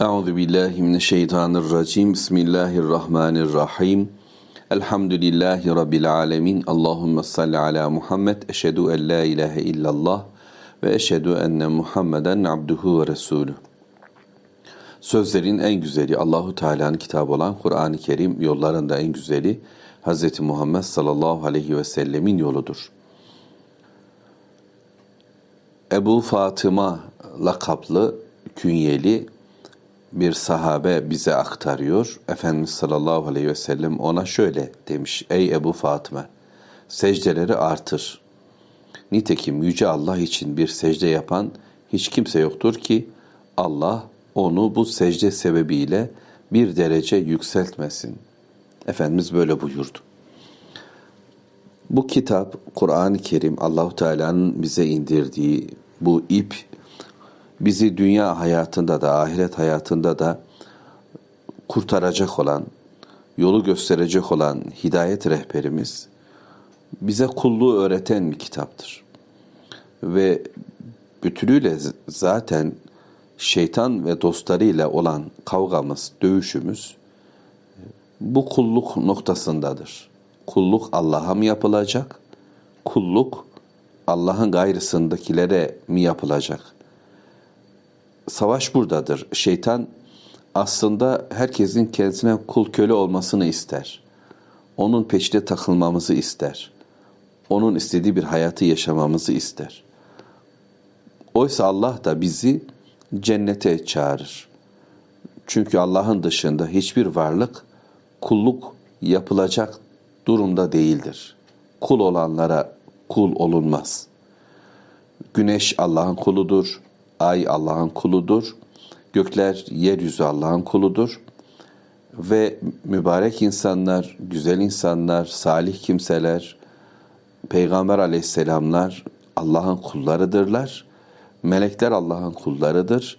Euzu billahi mineşşeytanirracim. Bismillahirrahmanirrahim. Elhamdülillahi rabbil alamin. Allahumme salli ala Muhammed. Eşhedü en la ilahe illallah ve eşhedü enne Muhammeden abduhu ve resulü. Sözlerin en güzeli Allahu Teala'nın kitabı olan Kur'an-ı Kerim yollarında en güzeli Hz. Muhammed sallallahu aleyhi ve sellemin yoludur. Ebu Fatıma lakaplı künyeli bir sahabe bize aktarıyor. Efendimiz sallallahu aleyhi ve sellem ona şöyle demiş. Ey Ebu Fatıma secdeleri artır. Nitekim Yüce Allah için bir secde yapan hiç kimse yoktur ki Allah onu bu secde sebebiyle bir derece yükseltmesin. Efendimiz böyle buyurdu. Bu kitap Kur'an-ı Kerim Allahu Teala'nın bize indirdiği bu ip bizi dünya hayatında da ahiret hayatında da kurtaracak olan, yolu gösterecek olan hidayet rehberimiz bize kulluğu öğreten bir kitaptır. Ve bütünüyle zaten şeytan ve dostlarıyla olan kavgamız, dövüşümüz bu kulluk noktasındadır. Kulluk Allah'a mı yapılacak? Kulluk Allah'ın gayrısındakilere mi yapılacak? Savaş buradadır. Şeytan aslında herkesin kendisine kul köle olmasını ister. Onun peşine takılmamızı ister. Onun istediği bir hayatı yaşamamızı ister. Oysa Allah da bizi cennete çağırır. Çünkü Allah'ın dışında hiçbir varlık kulluk yapılacak durumda değildir. Kul olanlara kul olunmaz. Güneş Allah'ın kuludur, ay Allah'ın kuludur, gökler, yeryüzü Allah'ın kuludur ve mübarek insanlar, güzel insanlar, salih kimseler, Peygamber aleyhisselamlar Allah'ın kullarıdırlar. Melekler Allah'ın kullarıdır.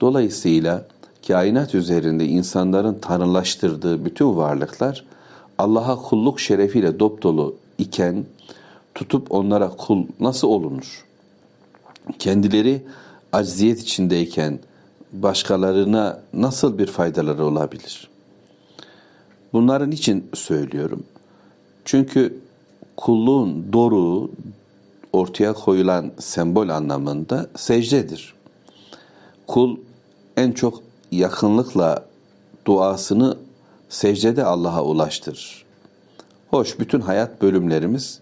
Dolayısıyla kainat üzerinde insanların tanrılaştırdığı bütün varlıklar Allah'a kulluk şerefiyle dopdolu iken tutup onlara kul nasıl olunur? Kendileri acziyet içindeyken başkalarına nasıl bir faydaları olabilir? Bunların için söylüyorum. Çünkü kulluğun doruğu ortaya koyulan sembol anlamında secdedir. Kul en çok yakınlıkla duasını secdede Allah'a ulaştırır. Hoş bütün hayat bölümlerimiz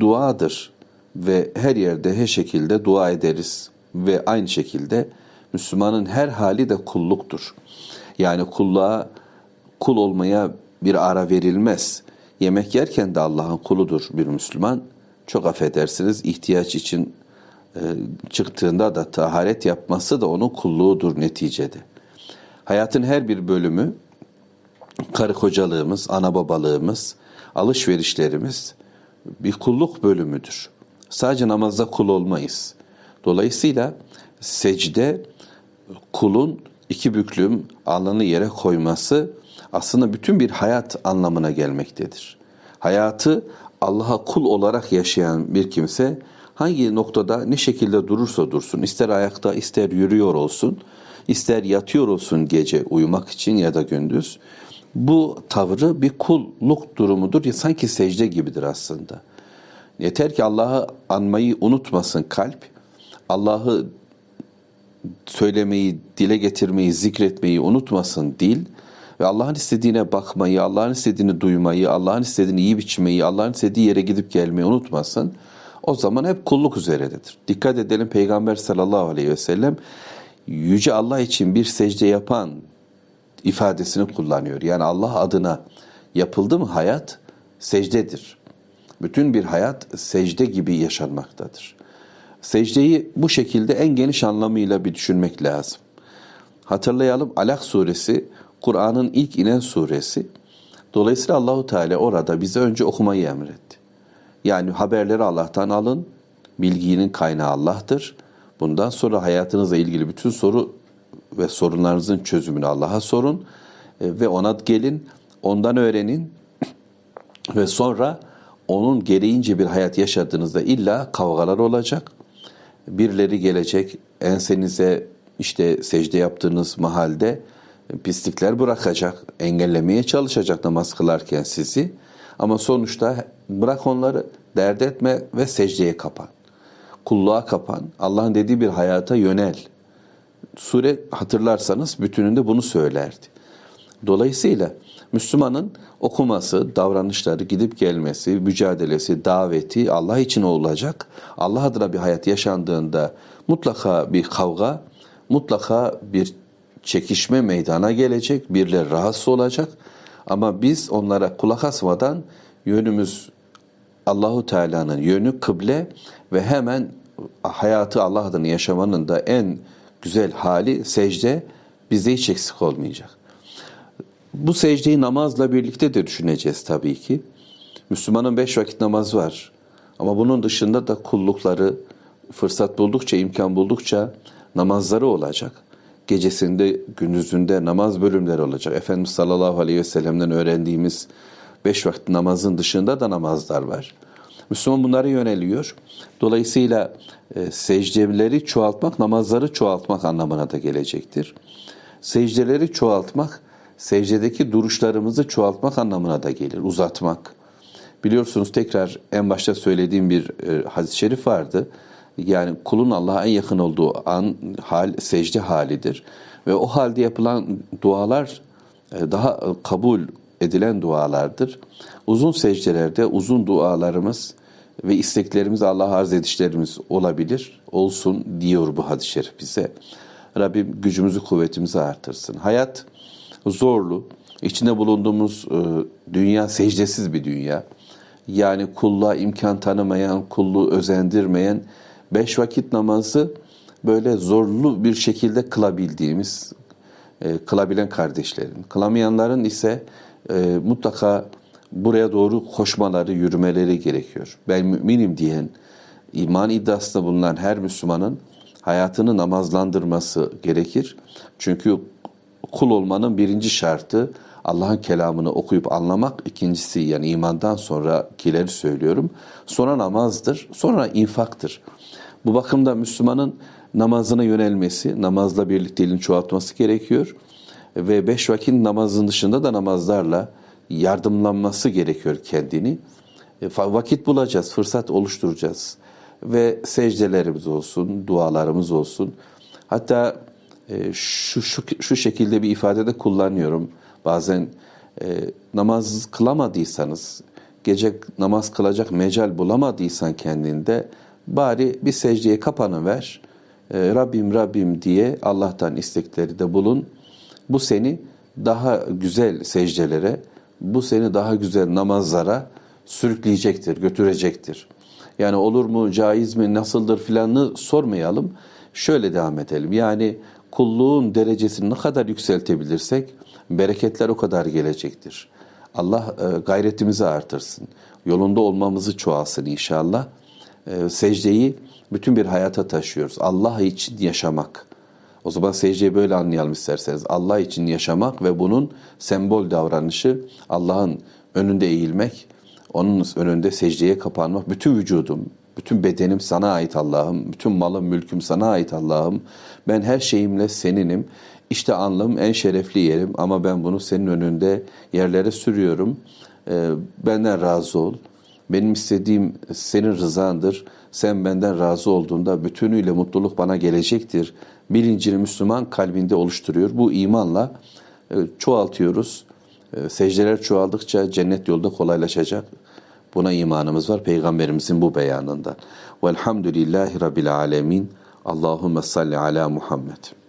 duadır ve her yerde her şekilde dua ederiz ve aynı şekilde Müslümanın her hali de kulluktur. Yani kulluğa kul olmaya bir ara verilmez. Yemek yerken de Allah'ın kuludur bir Müslüman. Çok affedersiniz ihtiyaç için e, çıktığında da taharet yapması da onun kulluğudur neticede. Hayatın her bir bölümü karı kocalığımız, ana babalığımız, alışverişlerimiz bir kulluk bölümüdür. Sadece namazda kul olmayız. Dolayısıyla secde kulun iki büklüm alnını yere koyması aslında bütün bir hayat anlamına gelmektedir. Hayatı Allah'a kul olarak yaşayan bir kimse hangi noktada ne şekilde durursa dursun, ister ayakta ister yürüyor olsun, ister yatıyor olsun gece uyumak için ya da gündüz, bu tavrı bir kulluk durumudur. Ya sanki secde gibidir aslında. Yeter ki Allah'ı anmayı unutmasın kalp. Allah'ı söylemeyi, dile getirmeyi, zikretmeyi unutmasın dil ve Allah'ın istediğine bakmayı, Allah'ın istediğini duymayı, Allah'ın istediğini iyi biçmeyi, Allah'ın istediği yere gidip gelmeyi unutmasın. O zaman hep kulluk üzeredir. Dikkat edelim Peygamber sallallahu aleyhi ve sellem yüce Allah için bir secde yapan ifadesini kullanıyor. Yani Allah adına yapıldı mı hayat secdedir. Bütün bir hayat secde gibi yaşanmaktadır. Secdeyi bu şekilde en geniş anlamıyla bir düşünmek lazım. Hatırlayalım Alak suresi Kur'an'ın ilk inen suresi. Dolayısıyla Allahu Teala orada bize önce okumayı emretti. Yani haberleri Allah'tan alın. Bilginin kaynağı Allah'tır. Bundan sonra hayatınızla ilgili bütün soru ve sorunlarınızın çözümünü Allah'a sorun e, ve ona gelin, ondan öğrenin ve sonra onun gereğince bir hayat yaşadığınızda illa kavgalar olacak. Birileri gelecek, ensenize işte secde yaptığınız mahalde pislikler bırakacak, engellemeye çalışacak namaz kılarken sizi. Ama sonuçta bırak onları, dert etme ve secdeye kapan. Kulluğa kapan. Allah'ın dediği bir hayata yönel. Sure hatırlarsanız bütününde bunu söylerdi. Dolayısıyla Müslümanın okuması, davranışları, gidip gelmesi, mücadelesi, daveti Allah için olacak. Allah adına bir hayat yaşandığında mutlaka bir kavga, mutlaka bir çekişme meydana gelecek, birileri rahatsız olacak. Ama biz onlara kulak asmadan yönümüz Allahu Teala'nın yönü kıble ve hemen hayatı Allah adına yaşamanın da en güzel hali secde bizde hiç eksik olmayacak. Bu secdeyi namazla birlikte de düşüneceğiz tabii ki. Müslümanın beş vakit namaz var. Ama bunun dışında da kullukları fırsat buldukça, imkan buldukça namazları olacak. Gecesinde, gündüzünde namaz bölümleri olacak. Efendimiz sallallahu aleyhi ve sellem'den öğrendiğimiz beş vakit namazın dışında da namazlar var. Müslüman bunlara yöneliyor. Dolayısıyla e, secdeleri çoğaltmak, namazları çoğaltmak anlamına da gelecektir. Secdeleri çoğaltmak, secdedeki duruşlarımızı çoğaltmak anlamına da gelir, uzatmak. Biliyorsunuz tekrar en başta söylediğim bir e, hadis-i şerif vardı. Yani kulun Allah'a en yakın olduğu an hal secde halidir ve o halde yapılan dualar e, daha e, kabul edilen dualardır. Uzun secdelerde uzun dualarımız ve isteklerimiz Allah'a arz edişlerimiz olabilir, olsun diyor bu hadis-i şerif bize. Rabbim gücümüzü, kuvvetimizi artırsın. Hayat zorlu. İçinde bulunduğumuz e, dünya secdesiz bir dünya. Yani kulluğa imkan tanımayan, kulluğu özendirmeyen beş vakit namazı böyle zorlu bir şekilde kılabildiğimiz, e, kılabilen kardeşlerin, kılamayanların ise e, mutlaka buraya doğru koşmaları, yürümeleri gerekiyor. Ben müminim diyen, iman iddiasında bulunan her Müslümanın hayatını namazlandırması gerekir. Çünkü kul olmanın birinci şartı Allah'ın kelamını okuyup anlamak. ikincisi yani imandan sonrakileri söylüyorum. Sonra namazdır, sonra infaktır. Bu bakımda Müslümanın namazına yönelmesi, namazla birlikte elini çoğaltması gerekiyor. Ve beş vakit namazın dışında da namazlarla yardımlanması gerekiyor kendini. E, vakit bulacağız, fırsat oluşturacağız. Ve secdelerimiz olsun, dualarımız olsun. Hatta e, şu, şu, şu şekilde bir ifadede kullanıyorum. Bazen e, namaz kılamadıysanız, gece namaz kılacak mecal bulamadıysan kendinde bari bir secdeye kapanıver. E, Rabbim Rabbim diye Allah'tan istekleri de bulun. Bu seni daha güzel secdelere, bu seni daha güzel namazlara sürükleyecektir, götürecektir. Yani olur mu, caiz mi, nasıldır filanını sormayalım. Şöyle devam edelim. Yani kulluğun derecesini ne kadar yükseltebilirsek bereketler o kadar gelecektir. Allah e, gayretimizi artırsın. Yolunda olmamızı çoğalsın inşallah. E, secdeyi bütün bir hayata taşıyoruz. Allah için yaşamak. O zaman secdeyi böyle anlayalım isterseniz. Allah için yaşamak ve bunun sembol davranışı Allah'ın önünde eğilmek, onun önünde secdeye kapanmak, bütün vücudum, bütün bedenim sana ait Allah'ım, bütün malım, mülküm sana ait Allah'ım. Ben her şeyimle seninim. İşte anlım en şerefli yerim ama ben bunu senin önünde yerlere sürüyorum. Ee, benden razı ol. Benim istediğim senin rızandır. Sen benden razı olduğunda bütünüyle mutluluk bana gelecektir. Bilincini Müslüman kalbinde oluşturuyor. Bu imanla e, çoğaltıyoruz. E, secdeler çoğaldıkça cennet yolda kolaylaşacak. Buna imanımız var Peygamberimizin bu beyanında. Velhamdülillahi Rabbil Alemin. Allahümme salli ala Muhammed.